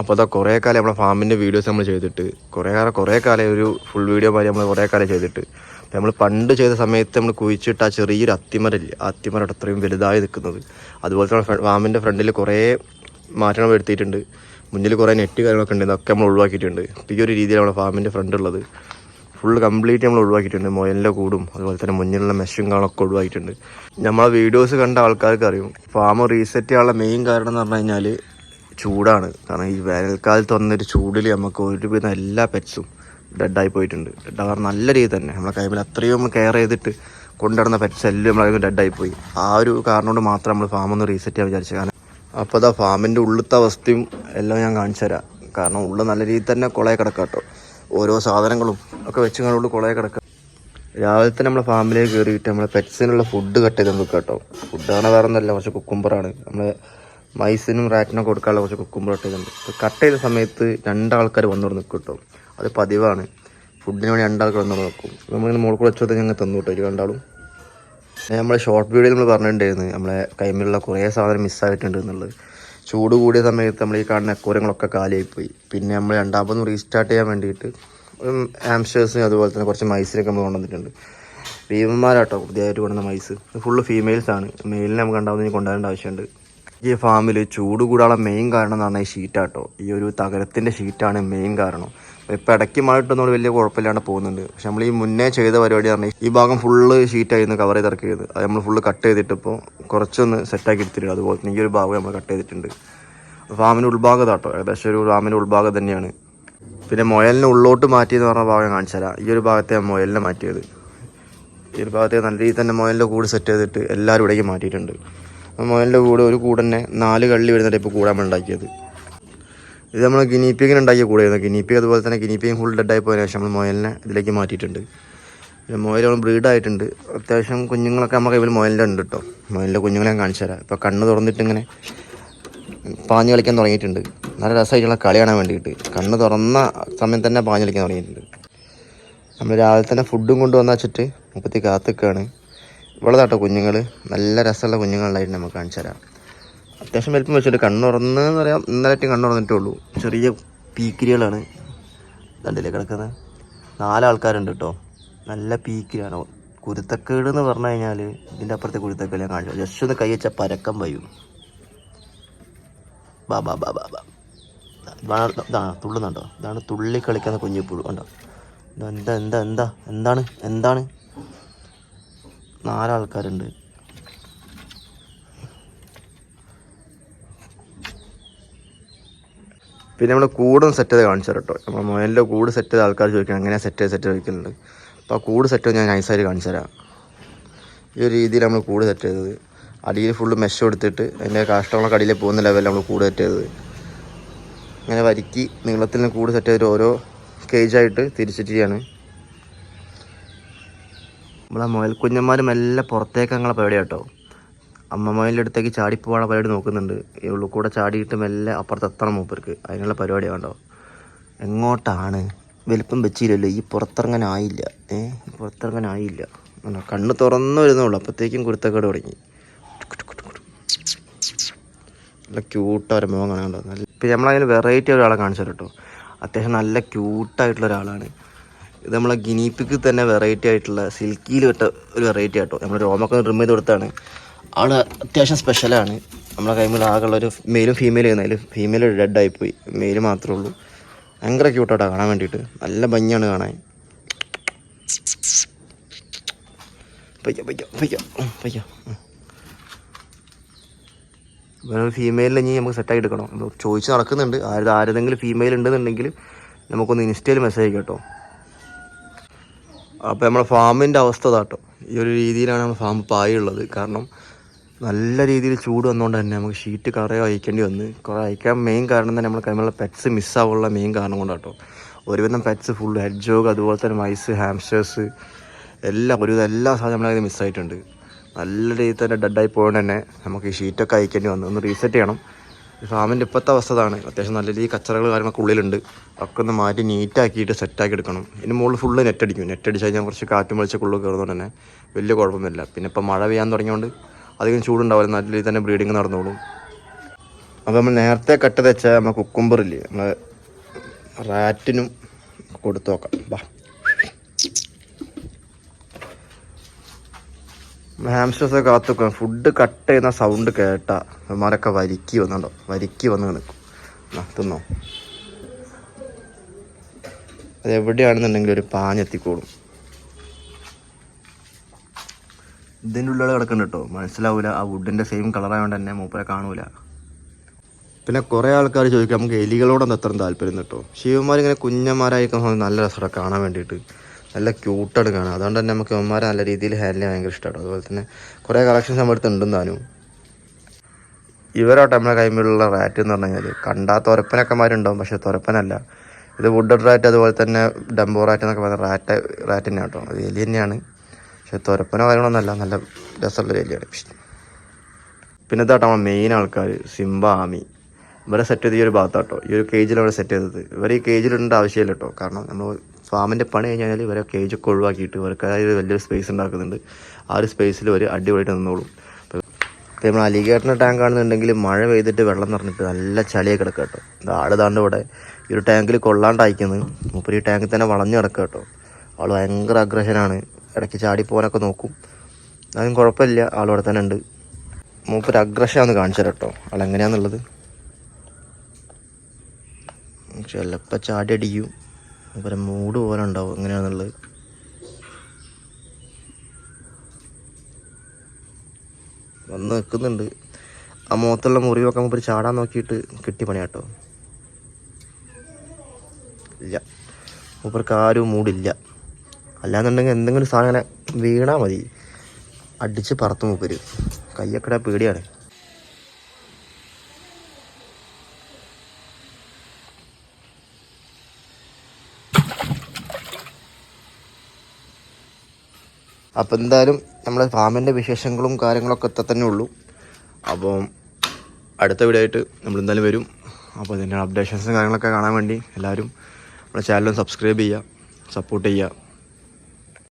അപ്പോൾ അതാ കുറേ കാലം നമ്മളെ ഫാമിന്റെ വീഡിയോസ് നമ്മൾ ചെയ്തിട്ട്. കുറേ കാലം കുറേ കാലം ഒരു ഫുൾ വീഡിയോ മാതിരി നമ്മൾ കുറേ കാലം ചെയ്തിട്ട്. നമ്മൾ പണ്ട് ചെയ്ത സമയത്ത് നമ്മൾ കുഴിച്ചിട്ട് ആ ചെറിയൊരു അത്തിമരല്ലേ ആ അത്തിമരം അത്രയും വലുതായി നിൽക്കുന്നത്. അതുപോലെ തന്നെ ഫാമിന്റെ ഫ്രണ്ടിൽ കുറേ മാറ്റങ്ങൾ വരുത്തിയിട്ടുണ്ട് മുന്നിൽ കുറേ നെറ്റ് കാര്യങ്ങളൊക്കെ ഉണ്ട് ഇതൊക്കെ നമ്മൾ ഒഴിവാക്കിയിട്ടുണ്ട്. അപ്പോൾ ഈ ഒരു രീതിയിൽ നമ്മുടെ ഫാമിന്റെ ഫ്രണ്ട് ഉള്ളത്. ഫുൾ കംപ്ലീറ്റ് നമ്മൾ ഒഴിവാക്കിയിട്ടുണ്ട്. മൊയലിന്റെ കൂടും അതുപോലെ തന്നെ മുന്നിലുള്ള മെഷും കാണൊക്കെ ഒഴിവാക്കിയിട്ടുണ്ട്. നമ്മളെ വീഡിയോസ് കണ്ട ആൾക്കാർക്ക് അറിയും. ഫാം റീസെറ്റ് ചെയ്യാനുള്ള മെയിൻ കാരണം എന്ന് പറഞ്ഞു കഴിഞ്ഞാൽ ചൂടാണ്. കാരണം ഈ വേനൽക്കാലത്ത് വന്നൊരു ചൂടിൽ നമുക്ക് ഒരുവിധം എല്ലാ പെറ്റ്സും ഡെഡായി പോയിട്ടുണ്ട്. ഡെഡാവാർ നല്ല രീതി തന്നെ. നമ്മളെ കൈമിൽ അത്രയും കെയർ ചെയ്തിട്ട് കൊണ്ടുനടന്ന പെറ്റ്സ് എല്ലാം നമ്മളെ ഡെഡായി പോയി. ആ ഒരു കാരണം കൊണ്ട് മാത്രം നമ്മൾ ഫാം ഒന്ന് റീസെറ്റ് ചെയ്യാൻ വിചാരിച്ചത് കാരണം. അപ്പോൾ അതാ ഫാമിന്റെ ഉള്ളിലത്തെ അവസ്ഥയും എല്ലാം ഞാൻ കാണിച്ചു തരാം. കാരണം ഉള്ള നല്ല രീതിയിൽ തന്നെ കുളയെ കിടക്കാം കേട്ടോ ഓരോ സാധനങ്ങളും ഒക്കെ വെച്ച് കണ്ടുകൊണ്ട് കുളയെ കിടക്കാം. രാവിലെ തന്നെ നമ്മളെ ഫാമിലേക്ക് കയറിയിട്ട് നമ്മളെ പെറ്റ്സിനുള്ള ഫുഡ് കട്ട് ചെയ്ത് നോക്കാം കേട്ടോ ഫുഡാണ് വേറെ ഒന്നല്ല കുറച്ച് കുക്കുംബറാണ് നമ്മളെ മൈസിനും റാറ്റിനും കൊടുക്കാനുള്ള കുറച്ച് ചെയ്തിട്ടുണ്ട് അപ്പോൾ കട്ട് ചെയ്ത സമയത്ത് രണ്ടാൾക്കാർ വന്നോട് നിൽക്കും കേട്ടോ അത് പതിവാണ്. ഫുഡിന് വേണ്ടി രണ്ടാൾക്കാർ വന്നോട് നിൽക്കും നമ്മളിങ്ങനെ മുകളിൽ കൂടെ വെച്ചോട്ട് ഞങ്ങൾ തന്നു കേട്ടോ ഒരു രണ്ടാളും. നമ്മളെ ഷോർട്ട് വീഡിയോയിൽ നമ്മൾ പറഞ്ഞിട്ടുണ്ടായിരുന്നു. നമ്മളെ കൈമിലുള്ള കുറേ സാധനം മിസ്സായിട്ടുണ്ട് എന്നുള്ളത്. ചൂട് കൂടിയ സമയത്ത് നമ്മൾ ഈ കാണുന്ന അക്കൂരങ്ങളൊക്കെ കാലിയായിപ്പോയി. പിന്നെ നമ്മൾ രണ്ടാമതും റീസ്റ്റാർട്ട് ചെയ്യാൻ വേണ്ടിയിട്ട് ആംസ്റ്റേഴ്സും അതുപോലെ തന്നെ കുറച്ച് മൈസിനൊക്കെ നമ്മൾ കൊണ്ടുവന്നിട്ടുണ്ട്. ഭീമന്മാരാട്ടോ പുതിയതായിട്ട് കൊണ്ടുവന്ന മൈസ്. ഫുള്ള് ഫീമെയിൽസാണ് മെയിലിനെ നമുക്ക് ഉണ്ടാവുന്നതിന് കൊണ്ടുവരേണ്ട ആവശ്യമുണ്ട്. ഈ ഫാമിൽ ചൂട് കൂടാനുള്ള മെയിൻ കാരണം എന്ന് പറഞ്ഞാൽ ഈ ഷീറ്റാട്ടോ ഈ ഒരു തകരത്തിന്റെ ഷീറ്റാണ് മെയിൻ കാരണം. ഇപ്പോൾ ഇടയ്ക്ക് മഴ വലിയ കുഴപ്പമില്ലാണ്ട് പോകുന്നുണ്ട്. പക്ഷെ നമ്മൾ ഈ മുന്നേ ചെയ്ത പരിപാടി പറഞ്ഞാൽ ഈ ഭാഗം ഫുള്ള് ഷീറ്റായിരുന്നു കവർ ചെയ്ത് ഇറക്കിയത്. അത് നമ്മൾ ഫുള്ള് കട്ട് ചെയ്തിട്ട് ഇപ്പോൾ കുറച്ചൊന്ന് സെറ്റാക്കി എടുത്തിട്ടുണ്ട്. അതുപോലെ തന്നെ ഈ ഒരു ഭാഗം നമ്മൾ കട്ട് ചെയ്തിട്ടുണ്ട്. ഫാമിന്റെ ഉൾഭാഗം താട്ടോ ഏകദേശം ഒരു ഫാമിന്റെ ഉൾഭാഗം തന്നെയാണ്. പിന്നെ മുയലിനെ ഉള്ളോട്ട് മാറ്റിയെന്ന് പറഞ്ഞ ഭാഗം കാണിച്ചു തരാം. ഈ ഒരു ഭാഗത്തെ മുയലിനെ മാറ്റിയത്. ഈ ഒരു ഭാഗത്തെ നല്ല രീതിയിൽ തന്നെ മുയലിന്റെ കൂട് സെറ്റ് ചെയ്തിട്ട് എല്ലാവരും ഇവിടേക്ക് മാറ്റിയിട്ടുണ്ട്. മുയലിന്റെ കൂടെ ഒരു കൂടെ തന്നെ നാല് കള്ളി വരുന്ന ടൈപ്പ് കൂടാൻ നമ്മൾ ഉണ്ടാക്കിയത്. ഇത് നമ്മൾ ഗിനിപ്പിക്കിന് ഉണ്ടാക്കിയ കൂടെയായിരുന്നു ഗിനീപ്പിക്ക് അതുപോലെ തന്നെ ഗിനീപ്പിങ് ഫുൾ ഡെഡായി പോയതിനു ശേഷം നമ്മൾ മുയലിനെ ഇതിലേക്ക് മാറ്റിയിട്ടുണ്ട്. പിന്നെ മുയൽ നമ്മൾ ബ്രീഡായിട്ടുണ്ട് അത്യാവശ്യം കുഞ്ഞുങ്ങളൊക്കെ നമ്മുടെ കയ്യിൽ മുയലിന്റെ ഉണ്ട് കേട്ടോ മുയലിന്റെ കുഞ്ഞുങ്ങളെ ഞാൻ കാണിച്ചു തരാം. ഇപ്പോൾ കണ്ണ് തുറന്നിട്ട് ഇങ്ങനെ പാഞ്ഞ് കളിക്കാൻ തുടങ്ങിയിട്ടുണ്ട്. നല്ല രസമായിട്ടുള്ള കളി കാണാൻ വേണ്ടിയിട്ട്. കണ്ണ് തുറന്ന സമയം തന്നെ പാഞ്ഞ് കളിക്കാൻ തുടങ്ങിയിട്ടുണ്ട്. നമ്മൾ രാവിലെ തന്നെ ഫുഡും കൊണ്ടുവന്നു വെച്ചിട്ട് മുപ്പത്തി കാത്തിക്കാണ്. ഇവിടെ കേട്ടോ കുഞ്ഞുങ്ങൾ നല്ല രസമുള്ള കുഞ്ഞുങ്ങളുണ്ടായിട്ട് നമുക്ക് കാണിച്ചു തരാം. അത്യാവശ്യം വലിപ്പം വെച്ചിട്ട് കണ്ണുറന്ന് എന്ന് പറയാം. ഇന്നലെ കണ്ണുറന്നിട്ടേ ഉള്ളൂ ചെറിയ പീക്കിരികളാണ്. കണ്ടില്ലേ കിടക്കുന്നത് നാലാൾക്കാരുണ്ട് കേട്ടോ. നല്ല പീക്കിരിയാണ്. കുരുത്തക്കേട് എന്ന് പറഞ്ഞു കഴിഞ്ഞാൽ ഇതിന്റെ അപ്പുറത്തെ കുരുത്തക്കേട് ഞാൻ കാണിച്ചു ജസ്റ്റ് ഒന്ന് കൈ വെച്ചാൽ പരക്കം വയ്യും ബാ ബാ ബാ ബാ ബാ. ഇതാണ് തുള്ളുന്നുണ്ടോ? ഇതാണ് തുള്ളി കളിക്കുന്ന കുഞ്ഞിപ്പുഴു. ഉണ്ടോ എന്താ എന്താ എന്താ? എന്താണ്? എന്താണ്? നാലാൾക്കാരുണ്ട്. പിന്നെ നമ്മൾ കൂടും സെറ്റ് ചെയ്ത് കാണിച്ചു തരട്ടോ നമ്മൾ മൊബൈലിന്റെ കൂട് സെറ്റ് ചെയ്ത ആൾക്കാർ ചോദിക്കണം എങ്ങനെയാണ് സെറ്റ് ചെയ്ത് സെറ്റ് ചോദിക്കുന്നുണ്ട് അപ്പോൾ ആ കൂട് സെറ്റ് ഞാൻ നൈസായിട്ട് കാണിച്ചു തരാം. ഈ ഒരു രീതിയിൽ നമ്മൾ കൂട് സെറ്റ് ചെയ്തത്. അടിയിൽ ഫുള്ള് മെഷ് കൊടുത്തിട്ട് അതിന്റെ കാഷ്ടങ്ങളൊക്കെ അടിയിൽ പോകുന്ന ലെവലിൽ നമ്മൾ കൂട് സെറ്റ് ചെയ്തത്. അങ്ങനെ വരിക്കി നീളത്തിൽ കൂട് സെറ്റ് ചെയ്തിട്ട് ഓരോ കേജായിട്ട് തിരിച്ചിട്ടാണ് നമ്മളെ മുയൽ കുഞ്ഞന്മാർ എല്ലാം പുറത്തേക്ക് ഞങ്ങളെ പരിപാടി കേട്ടോ. അമ്മ മുയലിന്റെ അടുത്തേക്ക് ചാടിപ്പോവാണ് പരിപാടി നോക്കുന്നുണ്ട്. ഈ ഉള്ളിൽ കൂടെ ചാടിയിട്ട് മെല്ലെ അപ്പുറത്ത് എത്തണം മൂപ്പർക്ക്. അതിനുള്ള പരിപാടി വേണ്ടോ എങ്ങോട്ടാണ്? വലിപ്പം വെച്ചില്ലല്ലോ. ഈ പുറത്തിറങ്ങാനായില്ല. ഏ പുറത്തിറങ്ങാനായില്ല. കണ്ണ് തുറന്നു വരുന്നുള്ളൂ അപ്പോഴത്തേക്കും കുരുത്തക്കേട് തുടങ്ങി. നല്ല ക്യൂട്ടായ മുഖം കാണാൻ നല്ല ഇപ്പം നമ്മളതിന് വെറൈറ്റി ഒരാളെ കാണിച്ചു കേട്ടോ. അത്യാവശ്യം നല്ല ക്യൂട്ടായിട്ടുള്ള ഒരാളാണ്. ഇത് നമ്മളെ ഗിനീപ്പിക്ക് തന്നെ വെറൈറ്റി ആയിട്ടുള്ള സിൽക്കിയിൽ വിട്ട ഒരു വെറൈറ്റി ആട്ടോ. നമ്മൾ രോമൊക്കെ റിം ചെയ്ത് കൊടുത്താണ്. ആൾ അത്യാവശ്യം സ്പെഷ്യലാണ് നമ്മളെ കൈമിൽ ആകെയുള്ള ഒരു മെയിലും ഫീമെയിലും ഫീമെയിൽ ഡെഡ് ആയിപ്പോയി മെയിൽ മാത്രമേ ഉള്ളൂ. ഭയങ്കര ക്യൂട്ടാട്ടോ കാണാൻ വേണ്ടിയിട്ട്. നല്ല ഭംഗിയാണ് കാണാൻ. പയ്യ പയ്യ പയ്യ പയ്യ. വേറെ ഫീമെയിലിൽ ഇനി നമുക്ക് സെറ്റാക്കി എടുക്കണം? ചോദിച്ച് നടക്കുന്നുണ്ട്. ആരും ആരെങ്കിലും ഫീമെയിൽ ഉണ്ടെന്നുണ്ടെങ്കിൽ നമുക്കൊന്ന് ഇൻസ്റ്റയിൽ മെസ്സേജ് കേട്ടോ. അപ്പോൾ നമ്മളെ ഫാമിന്റെ അവസ്ഥ താട്ടോ ഈ ഒരു രീതിയിലാണ് നമ്മൾ ഫാം പായുള്ളത്. കാരണം നല്ല രീതിയിൽ ചൂട് വന്നുകൊണ്ട് തന്നെ നമുക്ക് ഷീറ്റ് കുറേ അയക്കേണ്ടി വന്ന്. കുറേ അയക്കാൻ മെയിൻ കാരണം തന്നെ നമ്മൾ കൈമുള്ള പെറ്റ്സ് മിസ്സാവുള്ള മെയിൻ കാരണം കൊണ്ടാട്ടോ. ഒരുവിധം പെറ്റ്സ് ഫുൾ ഹെഡ്ജോഗ് അതുപോലെ തന്നെ മൈസ് ഹാംസ്റ്റേഴ്സ് എല്ലാം ഒരുവിധം എല്ലാ സാധനം നമ്മളെ മിസ്സായിട്ടുണ്ട് നല്ല രീതിയിൽ തന്നെ ഡെഡായി പോയതുകൊണ്ട് തന്നെ നമുക്ക് ഈ ഷീറ്റൊക്കെ അയക്കേണ്ടി വന്നു. ഒന്ന് റീസെറ്റ് ചെയ്യണം. ഫാമിന്റെ ഇപ്പോഴത്തെ അവസ്ഥ ഇതാണ് അത്യാവശ്യം നല്ല രീതിയിൽ കച്ചറകൾ കാര്യങ്ങളൊക്കെ ഉള്ളിലുണ്ട്. ഒക്കെ ഒന്ന് മാറ്റി നീറ്റാക്കിയിട്ട് സെറ്റാക്കി എടുക്കണം ഇതിന് മുകളിൽ ഫുള്ള് നെറ്റ് അടിക്കും. നെറ്റ് അടിച്ച് കഴിഞ്ഞാൽ കുറച്ച് കാറ്റും വെളിച്ചൊക്കെ ഉള്ളിൽ കയറുന്നതുകൊണ്ട് തന്നെ വലിയ കുഴപ്പമൊന്നുമില്ല. പിന്നെ ഇപ്പം മഴ പെയ്യാൻ തുടങ്ങിയതുകൊണ്ട് അധികം ചൂടുണ്ടാവില്ല. നല്ല രീതിയിൽ തന്നെ ബ്രീഡിങ് നടന്നോളും. അപ്പോൾ നമ്മൾ നേരത്തെ കട്ട് തെച്ച നമ്മൾ കുക്കുമ്പറില്ലേ നമ്മൾ റാറ്റിനും കൊടുത്തു നോക്കാം. ബാ. ഹാംസ്റ്റേഴ്സ് കാത്തു നിൽക്കും ഫുഡ് കട്ട് ചെയ്യുന്ന സൗണ്ട് കേട്ട. അവന്മാരൊക്കെ വരിക്കി വന്നുണ്ടോ? വരിക്കി വന്ന് നിൽക്കും ആ, തിന്നോ? അത് എവിടെയാണെന്നുണ്ടെങ്കിൽ ഒരു പാഞ്ഞെത്തിക്കോളും ഇതിന്റെ ഉള്ളിൽ കിടക്കുന്നുണ്ട് കേട്ടോ. മനസ്സിലാവൂല. ആ വുഡിന്റെ സെയിം കളറായതുകൊണ്ട് തന്നെ മൂപ്പരെ കാണൂല. പിന്നെ കുറേ ആൾക്കാർ ചോദിക്കും നമുക്ക് എലികളോടൊന്നും അത്ര താല്പര്യം കേട്ടോ ശിവന്മാർ ഇങ്ങനെ കുഞ്ഞന്മാരായിരിക്കുന്ന സമയത്ത് നല്ല രസമാണ് കാണാൻ വേണ്ടിയിട്ട്. നല്ല ക്യൂട്ടാണ് എടുക്കുകയാണ് അതുകൊണ്ട് തന്നെ നമുക്ക് ഇവന്മാരെ നല്ല രീതിയിൽ ഹാൻഡിൽ ചെയ്യാൻ ഭയങ്കര ഇഷ്ടമാണ് അതുപോലെ തന്നെ കുറേ കളക്ഷൻസ് നമ്മുടെ അടുത്ത് ഉണ്ടെന്ന് താനും. ഇവരോട്ടെ നമ്മുടെ കൈമിലുള്ള റാറ്റ് എന്ന് പറഞ്ഞു കഴിഞ്ഞാൽ കണ്ടാ തുരപ്പനൊക്കെമാരുണ്ടാവും പക്ഷെ തുരപ്പനല്ല. ഇത് വുഡ് റാറ്റ് അതുപോലെ തന്നെ ഡംബോ റാറ്റ് എന്നൊക്കെ പറയുന്ന റാറ്റ് റാറ്റ് തന്നെയാണ് കേട്ടോ. അത് എലി തന്നെയാണ്. പക്ഷെ തുരപ്പനോ കാര്യങ്ങളൊന്നുമല്ല നല്ല രസമുള്ളൊരു എലിയാണ്. പിന്നെ ഇതാട്ടോ നമ്മൾ മെയിൻ ആൾക്കാർ സിംബ ആമി. ഇവരെ സെറ്റ് ചെയ്ത് ഈ ഒരു ഭാഗത്താട്ടോ. ഈ ഒരു കേജിലാണ് സെറ്റ് ചെയ്തത്. ഇവർ ഈ കേജിലിടേണ്ട ആവശ്യമില്ല കേട്ടോ. കാരണം നമ്മൾ ഫാമിന്റെ പണി കഴിഞ്ഞാൽ ഇവരെ കേജൊക്കെ ഒഴിവാക്കിയിട്ട് ഇവർക്കായി വലിയൊരു സ്പേസ് ഉണ്ടാക്കുന്നുണ്ട്. ആ ഒരു സ്പേസിൽ ഒരു അടിപൊളിയായിട്ട് നിന്നോളും. ഇപ്പം നമ്മൾ അലിഗേറ്ററിന്റെ ടാങ്ക് ആണെന്നുണ്ടെങ്കിൽ മഴ പെയ്തിട്ട് വെള്ളം നിറഞ്ഞിട്ട് നല്ല ചളിയൊക്കെ കിടക്കുക കേട്ടോ. ഇത് ആൾ താണ്ട് ഇവിടെ ഈ ഒരു ടാങ്കിൽ കൊള്ളാണ്ടായിക്കുന്നത് മൂപ്പര് ഈ ടാങ്കിൽ തന്നെ വളഞ്ഞു കിടക്കുക കേട്ടോ. ആൾ ഭയങ്കര അഗ്രഹനാണ് ഇടയ്ക്ക് ചാടി പോകാനൊക്കെ നോക്കും. അതും കുഴപ്പമില്ല. ആളിവിടെ തന്നെ ഉണ്ട്. മൂപ്പര് അഗ്രഷനാന്ന് കാണിച്ചു കേട്ടോ. ആളെങ്ങനെയാണെന്നുള്ളത് ചിലപ്പോൾ ചാടി അടിക്കും. മൂപ്പരെ മൂഡ് പോലെ ഉണ്ടാവും. എങ്ങനെയാണെന്നുള്ളത് വന്ന് നിൽക്കുന്നുണ്ട്. ആ മുഖത്തുള്ള മുറിവൊക്കെ മൂപ്പര് ചാടാൻ നോക്കിയിട്ട് കിട്ടി കേട്ടോ ഇല്ല. മൂപ്പർക്ക് ആരും മൂടില്ല. അല്ലാന്നുണ്ടെങ്കിൽ എന്തെങ്കിലും സാധനം വീണാൽ മതി. അടിച്ച് പറത്തു മൂപ്പര്. കയ്യക്കട പേടിയാണ്. അപ്പോൾ എന്തായാലും നമ്മുടെ ഫാമിന്റെ വിശേഷങ്ങളും കാര്യങ്ങളൊക്കെ എത്ര തന്നെ ഉള്ളൂ. അപ്പം അടുത്ത വീഡിയോ ആയിട്ട് നമ്മൾ എന്തായാലും വരും. അപ്പോൾ ഇതിന്റെ അപ്ഡേഷൻസും കാര്യങ്ങളൊക്കെ കാണാൻ വേണ്ടി എല്ലാവരും നമ്മുടെ ചാനലും സബ്സ്ക്രൈബ് ചെയ്യുക സപ്പോർട്ട് ചെയ്യുക.